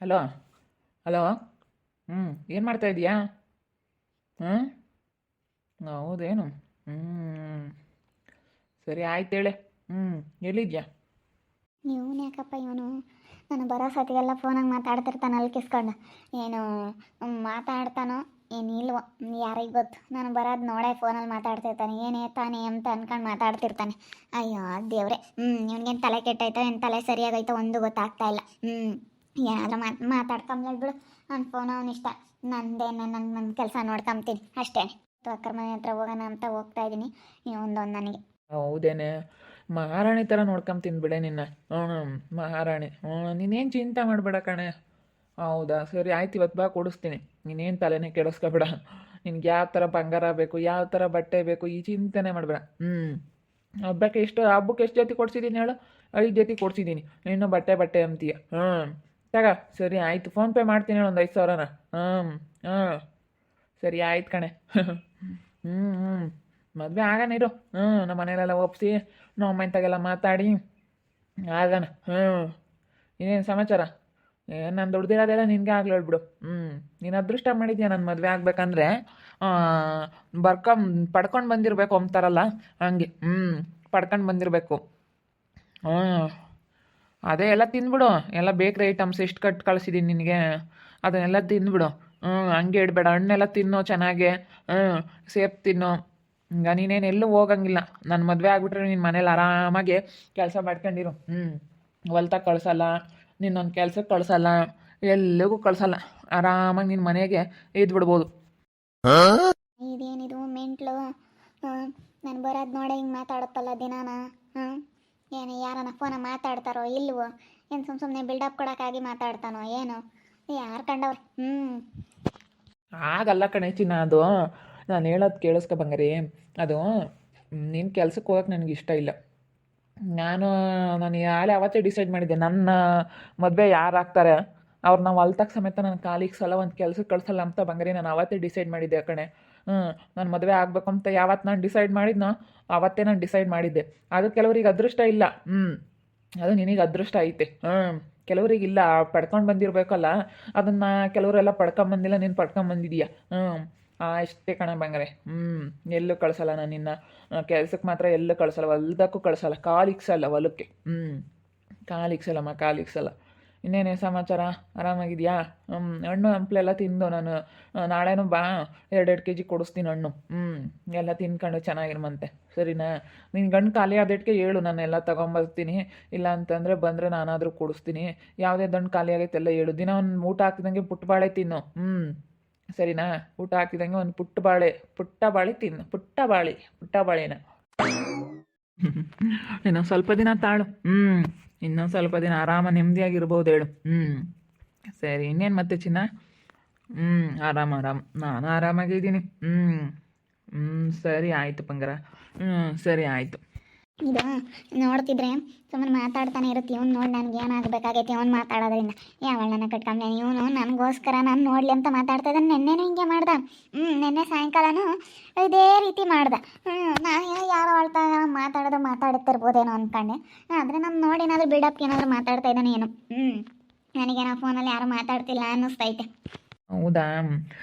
Hello? Hello? ಹ್ಞೂ ಏನು ಮಾಡ್ತಾ ಇದೀಯಾ ಹಾಂ ಹೌದೇನು? ಹ್ಞೂ ಸರಿ, ಆಯ್ತು ಹೇಳೆ. ಹ್ಞೂ ಎಲ್ಲಿದ್ಯಾ? ನೀವು ಯಾಕಪ್ಪ ಇವನು? ನಾನು ಬರೋ ಸತಿಗೆಲ್ಲ ಫೋನಾಗಿ ಮಾತಾಡ್ತಿರ್ತಾನೆ, ಅಲ್ಲಿ ಕಿಸ್ಕೊಂಡು. ಏನು, ಮಾತಾಡ್ತಾನೋ ಏನು ಇಲ್ವೋ ಯಾರಿಗೆ ಗೊತ್ತು. ನಾನು ಬರೋದು ನೋಡೇ ಫೋನಲ್ಲಿ ಮಾತಾಡ್ತಿರ್ತಾನೆ. ಏನೇ ತಾನೇ ಅಂತ ಅನ್ಕೊಂಡು ಮಾತಾಡ್ತಿರ್ತಾನೆ. ಅಯ್ಯೋ, ದೇವ್ರೆ. ಹ್ಞೂ ಇವನಿಗೇನು ತಲೆ ಕೆಟ್ಟೈತೋ ಏನು ತಲೆ ಸರಿಯಾಗೈತೋ ಒಂದು ಗೊತ್ತಾಗ್ತಾ ಇಲ್ಲ. ಹ್ಞೂ ಏನಾದರೂ ಮಾತು ಮಾತಾಡ್ಕೊಂಬ್ಲೇ ಬಿಡು ನನ್ನ ಫೋನ್ ಅವ್ನ ಇಷ್ಟ. ನಂದೇನು ನನ್ನ ನನ್ನ ಕೆಲಸ ನೋಡ್ಕೊಂತೀನಿ ಅಷ್ಟೇ. ಅಕ್ಕರ ಮನೆ ಹತ್ರ ಹೋಗೋಣ ಅಂತ ಹೋಗ್ತಾ ಇದ್ದೀನಿ ಒಂದೊಂದು ನನಗೆ. ಹೌದೇನೆ. ಮಹಾರಾಣಿ ಥರ ನೋಡ್ಕೊಂತೀನಿ ಬಿಡೆ ನಿನ್ನ. ಹ್ಞೂ ಮಹಾರಾಣಿ. ಹ್ಞೂ ನೀನೇನು ಚಿಂತೆ ಮಾಡಬೇಡ ಕಣೆ. ಹೌದಾ? ಸರಿ, ಆಯ್ತು ಇವತ್ತು ಬಾ, ಕೊಡಿಸ್ತೀನಿ. ನೀನೇನು ತಲೆನೇ ಕೆಡಿಸ್ಕೊಬೇಡ. ನಿನಗೆ ಯಾವ ಥರ ಬಂಗಾರ ಬೇಕು, ಯಾವ ಥರ ಬಟ್ಟೆ ಬೇಕು, ಈ ಚಿಂತೆನೇ ಮಾಡಬೇಡ. ಹ್ಞೂ ಹಬ್ಬಕ್ಕೆ ಎಷ್ಟು ಹಬ್ಬಕ್ಕೆ ಎಷ್ಟು ಜೊತೆ ಕೊಡ್ಸಿದ್ದೀನಿ ಹೇಳು? ಐದು ಜೊತೆ ಕೊಡ್ಸಿದ್ದೀನಿ ಇನ್ನು ಬಟ್ಟೆ ಬಟ್ಟೆ ಅಂತೀಯ. ಹ್ಞೂ ತಗ, ಸರಿ ಆಯಿತು. ಫೋನ್ಪೇ ಮಾಡ್ತೀನಿ ಒಂದು ಐದು ಸಾವಿರನ. ಹಾಂ ಹಾಂ ಸರಿ ಆಯ್ತು ಕಣೆ. ಹ್ಞೂ ಹ್ಞೂ ಮದುವೆ ಇರು. ಹ್ಞೂ ನಮ್ಮ ಮನೇಲೆಲ್ಲ ಒಪ್ಸಿ, ನಮ್ಮ ಅಮ್ಮಂತಾಗೆಲ್ಲ ಮಾತಾಡಿ. ಆಗಣ ಹ್ಞೂ ಇನ್ನೇನು ಸಮಾಚಾರ? ನಾನು ದುಡ್ದಿರೋದೆಲ್ಲ ನಿನಗೆ ಆಗ್ಲಿ ಹೇಳ್ಬಿಡು. ಹ್ಞೂ ನೀನು ಅದೃಷ್ಟ ಮಾಡಿದ್ಯಾ ನನ್ನ ಮದುವೆ ಆಗ್ಬೇಕಂದ್ರೆ? ಬರ್ಕೊಂಡ್, ಪಡ್ಕೊಂಡು ಬಂದಿರಬೇಕು ಅಂತಾರಲ್ಲ ಹಂಗೆ. ಹ್ಞೂ ಪಡ್ಕೊಂಡು ಬಂದಿರಬೇಕು. ಹ್ಞೂ ಅದೇ ಎಲ್ಲ ತಿಂದ್ಬಿಡು. ಎಲ್ಲ ಬೇಕ್ರಿ ಐಟಮ್ಸ್ ಎಷ್ಟು ಕಟ್ಟು ಕಳಿಸಿದ್ದೀನಿ ನಿನಗೆ. ಅದನ್ನೆಲ್ಲ ತಿಂದ್ಬಿಡು. ಹ್ಞೂ ಹಂಗೆ ಇಡಬೇಡ. ಹಣ್ಣೆಲ್ಲ ತಿನ್ನೋ ಚೆನ್ನಾಗೆ. ಹ್ಞೂ ಸೇಫ್ ತಿನ್ನು. ಹಿಂಗ ನೀನೇನು ಎಲ್ಲೂ ಹೋಗಂಗಿಲ್ಲ. ನನ್ನ ಮದುವೆ ಆಗ್ಬಿಟ್ರೆ ನಿನ್ನ ಮನೇಲಿ ಆರಾಮಾಗಿ ಕೆಲಸ ಮಾಡ್ಕೊಂಡಿರು. ಹ್ಞೂ ಹೊಲ್ತಾಗ ಕಳ್ಸಲ್ಲ. ನಿನ್ನೊಂದು ಕೆಲ್ಸಕ್ಕೆ ಕಳ್ಸಲ್ಲ. ಎಲ್ಲಿಗೂ ಕಳ್ಸಲ್ಲ. ಆರಾಮಾಗಿ ನಿನ್ನ ಮನೆಗೆ ಇದ್ದು ಬಿಡ್ಬೋದು ಇದೇನಿದು ಮೆಂಟ್ಲು? ನಾನು ಬರೋದು ನೋಡೇ ಹಿಂಗೆ ಮಾತಾಡುತ್ತಲ್ಲ ದಿನಾನ? ಹಾಂ ಏನು ಯಾರನ್ನ ಫೋನ ಮಾತಾಡ್ತಾರೋ ಇಲ್ವೋ? ಏನು ಸುಮ್ ಸುಮ್ಮನೆ ಬಿಲ್ಡಪ್ ಕೊಡೋಕ್ಕಾಗಿ ಮಾತಾಡ್ತಾನೋ ಏನು? ಯಾರು ಕಂಡವ್ರು? ಹ್ಞೂ ಆಗಲ್ಲ ಕಣೆ ಚಿನ್ನ, ಅದು ನಾನು ಹೇಳೋದು ಕೇಳಿಸ್ಕೊ ಬಂಗಾರಿ. ಅದು ನಿನ್ನ ಕೆಲ್ಸಕ್ಕೆ ಹೋಗಕ್ಕೆ ನನಗೆ ಇಷ್ಟ ಇಲ್ಲ. ನಾನು ನಾನು ಯಾಳೆ ಅವತ್ತೇ ಡಿಸೈಡ್ ಮಾಡಿದ್ದೆ, ನನ್ನ ಮದುವೆ ಯಾರು ಆಗ್ತಾರೆ? ಅವ್ರನ್ನ ಹೊಲ್ತಾಗ ಸಮೇತ ನನ್ನ ಕಾಲಿಗೆ ಸಲ ಒಂದು ಕೆಲ್ಸಕ್ಕೆ ಕಳ್ಸಲ್ಲ ಅಂತ ಬಂಗಾರಿ, ನಾನು ಅವತ್ತೇ ಡಿಸೈಡ್ ಮಾಡಿದ್ದೆ ಕಣೆ. ಹ್ಞೂ ನಾನು ಮದುವೆ ಆಗ್ಬೇಕು ಅಂತ ಯಾವತ್ತು ನಾನು ಡಿಸೈಡ್ ಮಾಡಿದ್ನೋ ಅವತ್ತೇ ನಾನು ಡಿಸೈಡ್ ಮಾಡಿದ್ದೆ. ಅದು ಕೆಲವರಿಗೆ ಅದೃಷ್ಟ ಇಲ್ಲ. ಹ್ಞೂ ಅದು ನಿನಗೆ ಅದೃಷ್ಟ ಐತೆ. ಹ್ಞೂ ಕೆಲವರಿಗೆ ಇಲ್ಲ, ಪಡ್ಕೊಂಡು ಬಂದಿರಬೇಕಲ್ಲ, ಅದನ್ನು ಕೆಲವರೆಲ್ಲ ಪಡ್ಕೊಂಬಂದಿಲ್ಲ ನೀನು ಪಡ್ಕೊಂಬಂದಿದೀಯ ಹ್ಞೂ ಇಷ್ಟೇ ಕಣ ಬಂಗಾರೆ. ಹ್ಞೂ ಎಲ್ಲೂ ಕಳ್ಸಲ್ಲ ನಾನು ನಿನ್ನ ಕೆಲ್ಸಕ್ಕೆ ಮಾತ್ರ ಎಲ್ಲೂ ಕಳ್ಸಲ್ಲ, ಹೊಲ್ದಕ್ಕೂ ಕಳ್ಸಲ್ಲ ಕಾಲಿಕ್ಸಲ್ಲ ಹೊಲಕ್ಕೆ. ಹ್ಞೂ ಕಾಲಿಕ್ಸಲ್ಲಮ್ಮ ಕಾಲಿಕ್ಸಲ್ಲ ಇನ್ನೇನೇ ಸಮಾಚಾರ? ಆರಾಮಾಗಿದೆಯಾ? ಹಣ್ಣು ಹಂಪ್ಲೆಲ್ಲ ತಿಂದು ನಾನು. ನಾಳೆನೂ ಬಾ, ಎರಡೆರಡು ಕೆ ಜಿ ಕೊಡಿಸ್ತೀನಿ ಹಣ್ಣು. ಹ್ಞೂ ಎಲ್ಲ ತಿನ್ಕೊಂಡು ಚೆನ್ನಾಗಿರ್ಮಂತೆ ಸರಿನಾ? ನಿನ್ನ ಗಂಡು ಖಾಲಿ ಆದಟ್ಗೆ ಹೇಳು ನಾನು ಎಲ್ಲ ತೊಗೊಂಬರ್ತೀನಿ. ಇಲ್ಲ ಅಂತಂದರೆ ಬಂದರೆ ನಾನಾದರೂ ಕೊಡಿಸ್ತೀನಿ. ಯಾವುದೇ ದಂಡು ಖಾಲಿ ಆಗೈತೆ ಎಲ್ಲ ಹೇಳು. ದಿನ ಒಂದು ಊಟ ಹಾಕಿದಂಗೆ ಪುಟ್ಟ ಬಾಳೆ ತಿನ್ನು. ಹ್ಞೂ ಸರಿನಾ? ಊಟ ಹಾಕಿದಂಗೆ ಒಂದು ಪುಟ್ಟ ಬಾಳೆ ಪುಟ್ಟ ಬಾಳೆ ತಿನ್ನು. ಪುಟ್ಟ ಬಾಳೆ, ಪುಟ್ಟ ಬಾಳೆನ. ಇನ್ನೊಂದು ಸ್ವಲ್ಪ ದಿನ ತಾಳು. ಹ್ಞೂ ಇನ್ನೊಂದು ಸ್ವಲ್ಪ ದಿನ ಆರಾಮ ನೆಮ್ಮದಿಯಾಗಿರ್ಬೋದು ಹೇಳು. ಹ್ಞೂ ಸರಿ, ಇನ್ನೇನು ಮತ್ತೆ ಚಿನ್ನ? ಹ್ಞೂ ಆರಾಮ, ಆರಾಮ್. ನಾನು ಆರಾಮಾಗಿದ್ದೀನಿ. ಹ್ಞೂ ಹ್ಞೂ ಸರಿ, ಆಯಿತು ಪಂಗರ. ಹ್ಞೂ ಸರಿ, ಆಯಿತು. ಇದು, ನೋಡ್ತಿದ್ರೆ ಸುಮ್ಮನೆ ಮಾತಾಡ್ತಾನೆ ಇರುತ್ತೆ. ಇವ್ನು ನೋಡಿ ನನಗೆ ಏನಾಗಬೇಕಾಗೈತೆ ಅವನು ಮಾತಾಡೋದ್ರಿಂದ. ಅಣ್ಣನ ಕಟ್ಕೊಂಡೆ ಇವನು, ನನಗೋಸ್ಕರ ನಾನು ನೋಡಲಿ ಅಂತ ಮಾತಾಡ್ತಾ ಇದ್ದಾನೆ. ನೆನ್ನೆನೂ ಹಿಂಗೆ ಮಾಡ್ದ. ಹ್ಞೂ ನೆನ್ನೆ ಸಾಯಂಕಾಲನೂ ಇದೇ ರೀತಿ ಮಾಡ್ದ. ಹ್ಞೂ ಏನೋ ಯಾರೋ ಅಳ್ತಾ ಮಾತಾಡೋದು ಮಾತಾಡುತ್ತಿರ್ಬೋದೇನೋ ಅಂದ್ಕೊಂಡೆ ಆದರೆ ನಮ್ಮ ನೋಡಿ ಏನಾದರೂ ಬಿಡಪ್ಪ ಏನಾದರೂ ಮಾತಾಡ್ತಾ ಇದ್ದಾನೆ ಏನು. ಹ್ಞೂ ನನಗೇನೋ ಫೋನಲ್ಲಿ ಯಾರೂ ಮಾತಾಡ್ತಿಲ್ಲ ಅನ್ನಿಸ್ತೈತೆ. ಹೌದಾ?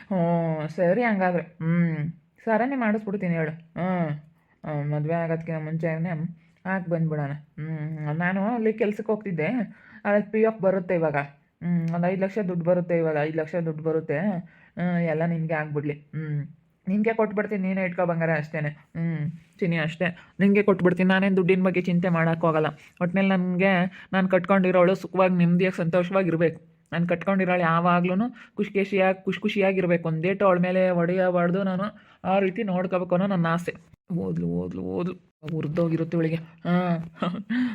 ಹ್ಞೂ ಸರಿ ಹಂಗಾದ್ರೆ. ಹ್ಞೂ ಸರನೇ ಮಾಡಿಸ್ಬಿಡ್ತೀನಿ ಹೇಳು. ಹ್ಞೂ ಮದುವೆ ಆಗೋದಕ್ಕಿಂತ ಮುಂಚೆನೇ ಹಾಕಿ ಬಂದ್ಬಿಡೋಣ. ಹ್ಞೂ ನಾನು ಅಲ್ಲಿ ಕೆಲ್ಸಕ್ಕೆ ಹೋಗ್ತಿದ್ದೆ. ಅದಕ್ಕೆ ಪಿ ಎಫ್ ಬರುತ್ತೆ ಇವಾಗ. ಹ್ಞೂ ಒಂದು ಐದು ಲಕ್ಷ ದುಡ್ಡು ಬರುತ್ತೆ ಇವಾಗ. ಐದು ಲಕ್ಷ ದುಡ್ಡು ಬರುತ್ತೆ. ಎಲ್ಲ ನಿನಗೆ ಆಗ್ಬಿಡ್ಲಿ. ಹ್ಞೂ ನಿನಗೆ ಕೊಟ್ಬಿಡ್ತೀನಿ, ನೀನೇ ಇಟ್ಕೊ ಬಂಗಾರ ಅಷ್ಟೇ ಹ್ಞೂ ಚಿನಿ ಅಷ್ಟೇ. ನಿನಗೆ ಕೊಟ್ಬಿಡ್ತೀನಿ, ನಾನೇನು ದುಡ್ಡಿನ ಬಗ್ಗೆ ಚಿಂತೆ ಮಾಡೋಕ್ಕೋಗಲ್ಲ ಒಟ್ಟಿನಲ್ಲಿ ನನಗೆ, ನಾನು ಕಟ್ಕೊಂಡಿರೋಳು ಸುಖವಾಗಿ, ನೆಮ್ಮದಿಯಾಗಿ ಸಂತೋಷವಾಗಿರ್ಬೇಕು ನಾನು ಕಟ್ಕೊಂಡಿರೋಳು ಯಾವಾಗ್ಲೂ ಖುಷಿ ಖುಷಿಯಾಗಿ ಖುಷಿ ಖುಷಿಯಾಗಿರ್ಬೇಕು ಒಂದೇಟು ಅವಳ ಮೇಲೆ ಒಡೆಯಬಾರ್ದು ನಾನು ಆ ರೀತಿ ನೋಡ್ಕೋಬೇಕು ಅನ್ನೋ ನನ್ನ ಆಸೆ. ಓದ್ಲು ಓದ್ಲು ಓದ್ಲು. ಉರ್ದೋಗಿರುತ್ತೆ ಇವಳಿಗೆ. ಹಾಂ.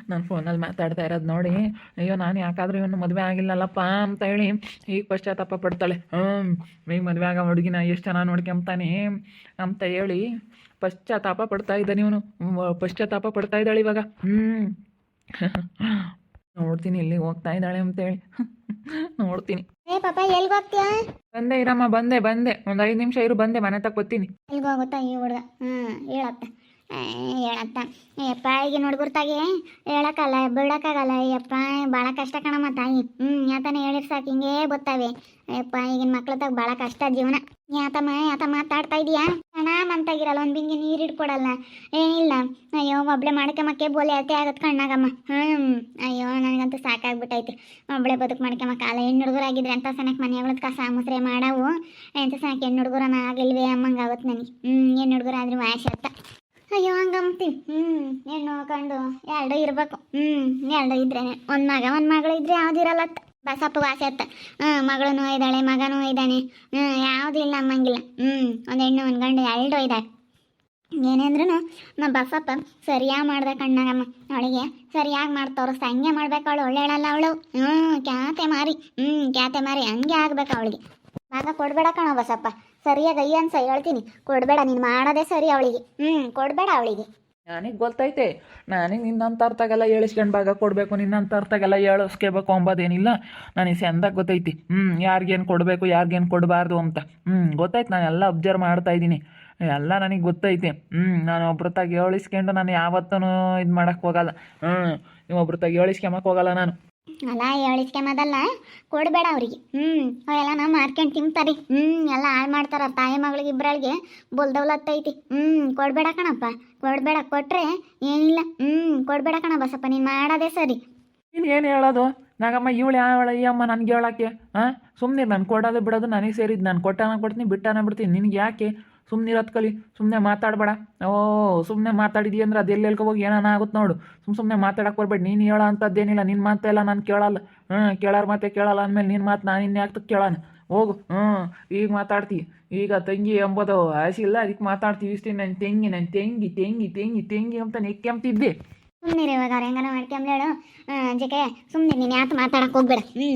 ನಾನು ಫೋನಲ್ಲಿ ಮಾತಾಡ್ತಾ ಇರೋದು ನೋಡಿ. ಅಯ್ಯೋ, ನಾನು ಯಾಕಾದರೂ ಇವನು ಮದುವೆ ಆಗಿಲ್ಲಲ್ಲಪ್ಪ ಅಂತ ಹೇಳಿ ಈಗ ಪಶ್ಚಾತ್ತಾಪ ಪಡ್ತಾಳೆ. ಹ್ಞೂ ಈಗ ಮದುವೆ ಆಗ ಹುಡುಗಿನ ಎಷ್ಟು ಚೆನ್ನಾಗಿ ನೋಡ್ಕೊಂಬ್ತಾನೆ ಅಂತ ಹೇಳಿ ಪಶ್ಚಾತ್ತಾಪ ಪಡ್ತಾ ಇದ್ದಾನೆ ಇವನು. ಪಶ್ಚಾತ್ತಾಪ ಪಡ್ತಾ ಇದ್ದಾಳೆ ಇವಾಗ. ಹ್ಞೂ ನೋಡ್ತೀನಿ ಇಲ್ಲಿ ಹೋಗ್ತಾ ಇದ್ದಾಳೆ ಅಂತೇಳಿ. ನೋಡ್ತೀನಿ. ಏ ಪಾಪ ಎಲ್ಗೆ ಹೋಗ್ತೀಯಾ? ಬಂದೆ ಇರಮ್ಮ ಬಂದೆ ಬಂದೆ. ಒಂದ್ ಐದ್ ನಿಮಿಷ ಇರು ಬಂದೆ ಮನೆ ತಕ್ ಬರ್ತೀನಿ. ಎಲ್ಗೆ ಹೋಗುತ್ತಾ ಈ ಹುಡುಗ? ಹ್ಞೂ ಹೇಳತ್ತೆ. ಹೇಳತ್ತ. ಯಪ್ಪ, ಈಗ ಹುಡುಗರ್ತಾಗೆ ಹೇಳಕ್ಕಲ್ಲ ಬಿಡೋಕ್ಕಾಗಲ್ಲ ಯಪ್ಪ ಭಾಳ ಕಷ್ಟ ಕಣಮ್ಮ ತಾಯಿ. ಹ್ಞೂ ಯಾತನ ಹೇಳಿರ್ ಸಾಕು, ಹಿಂಗೇ ಗೊತ್ತಾವೆ. ಯಪ್ಪ, ಈಗಿನ ಮಕ್ಳದಾಗ ಭಾಳ ಕಷ್ಟ ಜೀವನ. ಯಾತಮ್ಮ ಯಾತ ಮಾತಾಡ್ತಾ ಇದೀಯಾ? ಕಣ, ಮಂತಾಗಿರಲ್ಲ, ಒಂದು ಬಿಂಗೆ ನೀರು ಇಟ್ಕೊಡಲ್ಲ ಏನಿಲ್ಲ ಅಯ್ಯೋ, ಒಬ್ಳೆ ಮಾಡ್ಕೊಂಬಕ್ಕೆ ಬೋಲೆ ಅತಿ ಆಗತ್ತೆ ಕಣ್ಣಾಗಮ್ಮ. ಹ್ಞೂ ಅಯ್ಯೋ, ನನಗಂತೂ ಸಾಕಾಗ್ಬಿಟ್ಟೈತಿ ಒಬ್ಳೆ ಬದುಕು ಮಾಡ್ಕೊಂಬ ಕಾಲ ಹೆಣ್ಣು ಹುಡುಗರಾಗಿದ್ರೆ ಅಂತ ಸನಕ್ಕೆ ಮನೆಯೊಳಗೆ ಕಸ ಮುಸ್ರೆ ಮಾಡವು? ಎಂತ ಸನಕ್ಕೆ ಹೆಣ್ಣು ಹುಡುಗರನ್ನ ಆಗಿಲ್ವೇ ಅಮ್ಮಂಗೆ ಆಗುತ್ತೆ ನನಗೆ. ಹ್ಞೂ ಹೆಣ್ಣು ಹುಡುಗರ ಆದ್ರೆ ವಾಯಸ್ ಅತ್ತ. ಅಯ್ಯೋ ಹಂಗಂತೀವಿ ಹ್ಞೂ ಹೆಣ್ಣು ಕಂಡು ಎರಡು ಇರಬೇಕು. ಹ್ಞೂ ಎರಡು ಇದ್ರೇನೆ ಒಂದು ಮಗ, ಒಂದು ಮಗಳು ಇದ್ರೆ ಯಾವ್ದಿರಲ್ಲತ್ತ ಬಸಪ್ಪ ಭಾಷೆ ಅತ್ತ ಹ್ಞೂ ಮಗಳೂ ಇದ್ದಾಳೆ, ಮಗನೂ ಇದ್ದಾನೆ. ಹ್ಞೂ ಯಾವುದಿಲ್ಲ ಅಮ್ಮಂಗಿಲ್ಲ ಹ್ಞೂ ಒಂದು ಹೆಣ್ಣು, ಒಂದು ಗಂಡು ಎರಡು ಇದ್ದಾವೆ ಏನೇಂದ್ರೂ ನಮ್ಮ ಬಸಪ್ಪ ಸರಿಯಾಗಿ ಮಾಡ್ದೆ ಕಣ್ಣಾಗಮ್ಮ. ಅವಳಿಗೆ ಸರಿಯಾಗಿ ಮಾಡಿ ತೋರಿಸ್ತಾ ಹಂಗೆ ಮಾಡ್ಬೇಕು ಅವಳು, ಒಳ್ಳೆಯಳಲ್ಲ ಅವಳು. ಹ್ಞೂ ಕ್ಯಾತೆ ಮಾರಿ. ಹ್ಞೂ ಕ್ಯಾತೆ ಮಾರಿ. ಹಂಗೆ ಆಗ್ಬೇಕು ಅವಳಿಗೆ. ಆಗ ಕೊಡಬೇಡ ಕಣೋ ಬಸಪ್ಪ. ಸರಿಯಾಗಿ ಅಯ್ಯ ಅನ್ಸ ಹೇಳ್ತೀನಿ. ಕೊಡಬೇಡ, ನೀನು ಮಾಡೋದೇ ಸರಿ ಅವಳಿಗೆ. ಹ್ಞೂ ಕೊಡಬೇಡ ಅವಳಿಗೆ. ನನಗೆ ಗೊತ್ತೈತೆ. ನನಗೆ ನಿನ್ನಂತ ಅರ್ಥಗೆಲ್ಲ ಹೇಳಿಸ್ಕೊಂಡು ಭಾಗ ಕೊಡಬೇಕು ನಿನ್ನಂತ ಅರ್ಥಗೆಲ್ಲ ಹೇಳಿಸ್ಕೋಬೇಕು ಅಂಬೋದೇನಿಲ್ಲ. ನನಗೆ ಸಂದಾಗ ಗೊತ್ತೈತಿ. ಹ್ಞೂ ಯಾರಿಗೇನು ಕೊಡಬೇಕು, ಯಾರಿಗೇನು ಕೊಡಬಾರ್ದು ಅಂತ. ಹ್ಞೂ ಗೊತ್ತಾಯ್ತು ನಾನು ಎಲ್ಲ ಅಬ್ಸರ್ವ್ ಮಾಡ್ತಾ ಇದ್ದೀನಿ. ಎಲ್ಲ ನನಗೆ ಗೊತ್ತೈತೆ. ಹ್ಞೂ ನಾನು ಒಬ್ಬರ ತಾಗ ಹೇಳಿಸ್ಕೊಂಡು ನಾನು ಯಾವತ್ತೂ ಇದು ಮಾಡೋಕ್ಕೆ ಹೋಗಲ್ಲ. ಹ್ಞೂ ನೀವು ಒಬ್ಬರ ತಾಗ ಹೇಳಿಸ್ಕೊಂಬಕ್ಕೆ ಹೋಗಲ್ಲ ನಾನು. ಅಲ್ಲ ಹೇಳಿಸ್ಕೊಂಬದಲ್ಲ ಕೊಡಬೇಡ ಅವ್ರಿಗೆ. ಹ್ಞೂ ಅವೆಲ್ಲ ನಾವು ಮಾರ್ಕೊಂಡು ತಿಂತಾರೆ. ಹ್ಞೂ ಎಲ್ಲ ಹಾಳು ಮಾಡ್ತಾರ ತಾಯಿ ಮಗಳಿಗೆ ಇಬ್ಬರಳಿಗೆ ಬೊಲ್ದವ್ಲತ್ತೈತಿ ಹ್ಞೂ ಕೊಡಬೇಡ ಕಣಪ್ಪ. ಕೊಡಬೇಡ ಕೊಟ್ಟರೆ ಏನಿಲ್ಲ. ಹ್ಞೂ ಕೊಡಬೇಡ ಕಣಪ್ಪ ಬಸಪ್ಪ, ನೀನು ಮಾಡೋದೇ ಸರಿ. ನೀನು ಏನು ಹೇಳೋದು? ನಾಗಮ್ಮ, ಇವಳು ಯಾವಳ ಈ ಅಮ್ಮ ನನಗೆ ಹೇಳೋಕ್ಕೆ ಹಾಂ ಸುಮ್ಮನೆ ನಾನು ಕೊಡೋದು ಬಿಡೋದು ನನಗೆ ಸೇರಿದ್ದು ನಾನು ಕೊಟ್ಟಾನ ಕೊಡ್ತೀನಿ, ಬಿಟ್ಟಾನ ಬಿಡ್ತೀನಿ. ನಿನಗೆ ಯಾಕೆ? ಸುಮ್ಮನೆ ಕಲಿ ಸುಮ್ಮನೆ ಮಾತಾಡಬೇಡ. ಓ ಸುಮ್ಮನೆ ಮಾತಾಡಿದಿ ಅಂದ್ರೆ ಅದು ಎಲ್ಲಿ ಹೋಗಿ ಏನಾನ ಆಗುತ್ತೆ ನೋಡು. ಸುಮ್ಮ ಸುಮ್ಮನೆ ಮಾತಾಡಕ್ಕೆ ಬರಬೇಡಿ. ನೀನು ಹೇಳೋ ಅಂಥದ್ದೇನಿಲ್ಲ ನಿನ್ನ ಮಾತೆಲ್ಲ ನಾನು ಕೇಳಲ್ಲ. ಹ್ಞೂ ಕೇಳಾರ ಮಾತೆ ಕೇಳಲ್ಲ ಅಂದಮೇಲೆ ನಿನ್ನ ಮಾತು ನಾನು ಇನ್ನು ಯಾಕೆ ಕೇಳೋಣ ಹೋಗು. ಹ್ಞೂ ಈಗ ಮಾತಾಡ್ತಿ. ಈಗ ತಂಗಿ ಎಂಬುದು ಆಸಿಲ್ಲ ಅದಕ್ಕೆ ಮಾತಾಡ್ತೀವಿ ಇಷ್ಟೇ. ನನ್ನ ತೆಂಗಿ ನನ್ನ ತೆಂಗಿ ತೆಂಗಿ ತೆಂಗಿ ತೆಂಗಿ ಅಂತ ನೆಕ್ಕೆಂಬ್ತಿದ್ದೆ ಸುಮ್ಮನೆ ಇವಾಗ ಅವ್ರು ಹೆಂಗನ ಮಾಡ್ಕೊಂಬ್ಲೇಳು ಜೊತೆ ಸುಮ್ಮನೆ ನೀನು ಯಾಕೆ ಮಾತಾಡಕ್ಕೆ ಹೋಗ್ಬೇಡ. ಹ್ಞೂ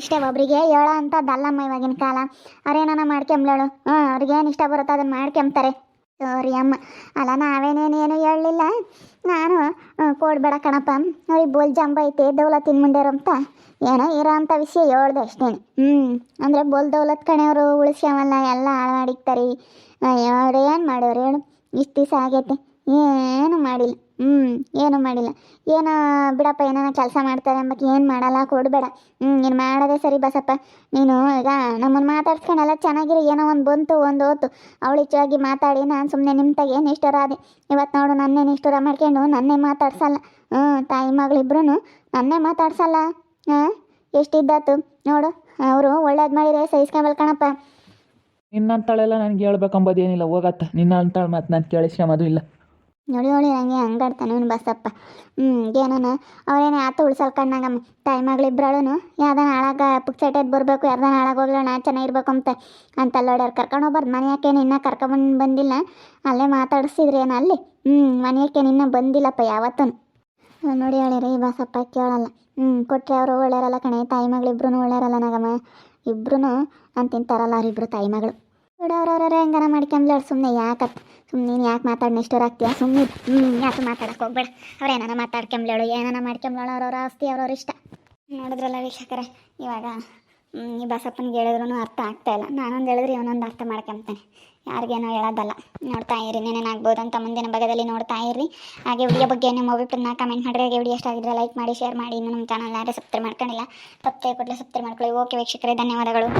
ಇಷ್ಟ ಒಬ್ಬರಿಗೆ ಹೇಳೋ ಅಂಥದ್ದಲ್ಲಮ್ಮ ಇವಾಗಿನ ಕಾಲ. ಅವ್ರೇನಾನ ಮಾಡ್ಕೊಂಬ್ಳೇಳು ಹ್ಞೂ ಅವ್ರಿಗೇನು ಇಷ್ಟ ಬರುತ್ತೋ ಅದನ್ನು ಮಾಡ್ಕೊಂಬ್ತಾರೆ. ಸೋರಿ ಅಮ್ಮ. ಅಲ್ಲ ನಾವೇನೇನೇನು ಹೇಳಲಿಲ್ಲ. ನಾನು ಕೊಡ್ಬೇಡ ಕಣಪ್ಪ. ಅವ್ರಿಗೆ ಬೋಲ್ ಜಂಬ ಐತೆ, ದೌಲತ್ತಿನ ಮುಂದೆ ಅಂತ ಏನೋ ಇರೋ ಅಂಥ ವಿಷಯ ಹೇಳ್ದೆ ಅಷ್ಟೇ ಹ್ಞೂ, ಅಂದರೆ ಬೋಲ್ ದೌಲತ್ ಕಣೆಯವರು ಉಳಿಸ್ಯಾವಲ್ಲ, ಎಲ್ಲ ಹಾಳು ಮಾಡಿಕ್ತಾರೆ ಅವ್ರು ಏನು ಮಾಡೋರು ಹೇಳು. ಇಷ್ಟು ದಿವಸ ಆಗೈತೆ. ಏನು ಮಾಡಿಲ್ಲ. ಹ್ಞೂ ಏನು ಮಾಡಿಲ್ಲ. ಏನೋ, ಬಿಡಪ್ಪ, ಏನಾನ ಕೆಲಸ ಮಾಡ್ತಾರೆ ಅಂಬಕ್ಕೆ ಏನು ಮಾಡಲ್ಲ, ಕೊಡಬೇಡ. ಹ್ಞೂ ನೀನು ಮಾಡೋದೇ ಸರಿ ಬಸಪ್ಪ. ನೀನು ಈಗ ನಮ್ಮನ್ನು ಮಾತಾಡ್ಸ್ಕೊಂಡೆಲ್ಲ ಚೆನ್ನಾಗಿರಿ. ಏನೋ ಒಂದು ಬಂತು, ಒಂದು ಹೋತು. ಅವಳಿಚ್ಚಾಗಿ ಮಾತಾಡಿ, ನಾನು ಸುಮ್ಮನೆ ನಿಮ್ತಾಗ ಏನು ಇಷ್ಟರ ಆದೆ ಇವತ್ತು ನೋಡು ನನ್ನೇ ಇಷ್ಟರ ಮಾಡ್ಕೊಂಡು ನನ್ನೇ ಮಾತಾಡ್ಸಲ್ಲ. ಹ್ಞೂ ತಾಯಿ ಮಗಳಿಬ್ರು ನನ್ನೇ ಮಾತಾಡ್ಸಲ್ಲ. ಹಾಂ, ಎಷ್ಟಿದ್ದಾತು? ನೋಡು, ಅವರು ಒಳ್ಳೇದು ಮಾಡಿದ್ರೆ ಸಹಿಸ್ಕೊಂಬಲ್ ಕಣಪ್ಪ. ನಿನ್ನಂತಾಳೆಲ್ಲ ನನಗೆ ಹೇಳ್ಬೇಕಂಬೋದೇನಿಲ್ಲ ಹೋಗತ್ತ. ನಿನ್ನ ಅಂತಾಳು ಮತ್ತು ನಾನು ಕೇಳಿಸ್ಕೊಂಬೋದು ಇಲ್ಲ. ನೋಡಿ ನೋಡಿ ಹಂಗೆ ಹಂಗಾಡ್ತಾನೆ ಅವ್ನು ಬಸಪ್ಪ. ಹ್ಞೂ ಏನನ? ಅವ್ರೇನೇ ಆತ ಉಳ್ಸಲ್ ಕಣ್ಣಾಗಮ್ಮ ತಾಯಿ ಮಗಳಿಬ್ರಳು ಯಾವ್ದಾನ ಹಾಳಾಗ ಪುಕ್ಸೆಟೆದ್ ಬರಬೇಕು, ಯಾರ್ದಾನ ನಾ ಚೆನ್ನಾಗಿರ್ಬೇಕು ಅಂತ ಅಂತ ನೋಡ್ಯಾರ ಕರ್ಕೊಂಡು ಹೋಗ್ಬಾರ್ದು. ಮನೆಯಾಕೆ ನಿನ್ನ ಕರ್ಕೊಂಬಂದು ಬಂದಿಲ್ಲ. ಅಲ್ಲೇ ಮಾತಾಡಿಸಿದ್ರೇನು ಅಲ್ಲಿ? ಹ್ಞೂ ಮನೆಯಾಕೇನು ನಿನ್ನ ಬಂದಿಲ್ಲಪ್ಪ ಯಾವತ್ತೂ ನೋಡಿ ಹೇಳಿರಿ ಬಸಪ್ಪ, ಕೇಳಲ್ಲ. ಹ್ಞೂ ಕೊಟ್ಟರೆ ಅವರು ಒಳ್ಳೆಯರಲ್ಲ ಕಣೆ. ತಾಯಿ ಮಗಳಿಬ್ರು ಒಳ್ಳೆಯರಲ್ಲ ನಗಮ್ಮ ಇಬ್ರು ಅಂತ ತಿಂತಾರಲ್ಲ ಅವ್ರಿಬ್ರು ತಾಯಿ ಮಗಳು. ಬಿಡು ಅವ್ರವ್ರ ಹೆಂಗಾರ ಮಾಡ್ಕೊಂಬ್ಲ ಸುಮ್ಮನೆ ಯಾಕೆ ಸುಮ್ಮನೆ ನೀನು ಯಾಕೆ ಮಾತಾಡಿ ಆಗ್ತೀಯ? ಸುಮ್ಮನೆ ಹ್ಞೂ ಯಾಕೆ ಮಾತಾಡಕ್ಕೆ ಹೋಗ್ಬೇಡ. ಅವ್ರು ಏನಾರ ಮಾತಾಡ್ಕೊಂಬ್ಲೇಳು ಏನಾರ ಮಾಡ್ಕೊಂಬ್ಲಾಳು ಅವ್ರವ್ರ ಆಸ್ತಿ ಅವ್ರವ್ರ ಇಷ್ಟ. ನೋಡಿದ್ರಲ್ಲ ವೀಕ್ಷಕರೇ, ಇವಾಗ ಈ ಬಸಪ್ಪನಿಗೆ ಹೇಳಿದ್ರು ಅರ್ಥ ಆಗ್ತಾ ಇಲ್ಲ. ನಾನೊಂದು ಹೇಳಿದ್ರೆ ಇವನೊಂದು ಅರ್ಥ ಮಾಡ್ಕೊಂತಾನೆ ಯಾರಿಗೇನೋ ಹೇಳೋದಲ್ಲ. ನೋಡ್ತಾ ಇರಿ ಏನೇನಾಗ್ಬೋದು ಅಂತ ಮುಂದಿನ ಭಾಗದಲ್ಲಿ ನೋಡ್ತಾ ಇರಿ. ಹಾಗೆ ವಿಡಿಯೋ ಬಗ್ಗೆ ನಿಮ್ಮ ಅಭಿಪ್ರಾಯನ ಕಮೆಂಟ್ ಮಾಡಿರಿ. ಹಾಗೆ ವಿಡಿಯೋ ಇಷ್ಟ ಆಗಿದ್ರೆ ಲೈಕ್ ಮಾಡಿ ಶೇರ್ ಮಾಡಿ. ಇನ್ನು ನಮ್ಮ ಚಾನಲ್ ಯಾರೇ ಸಬ್ಸ್ಕ್ರೈಬ್ ಮಾಡ್ಕೊಂಡಿಲ್ಲ ತಪ್ಪೇ ಕೊಡಲಿ ಸಬ್ಸ್ಕ್ರೈಬ್ ಮಾಡ್ಕೊಳ್ಳಿ. ಓಕೆ ವೀಕ್ಷಕರೇ, ಧನ್ಯವಾದಗಳು.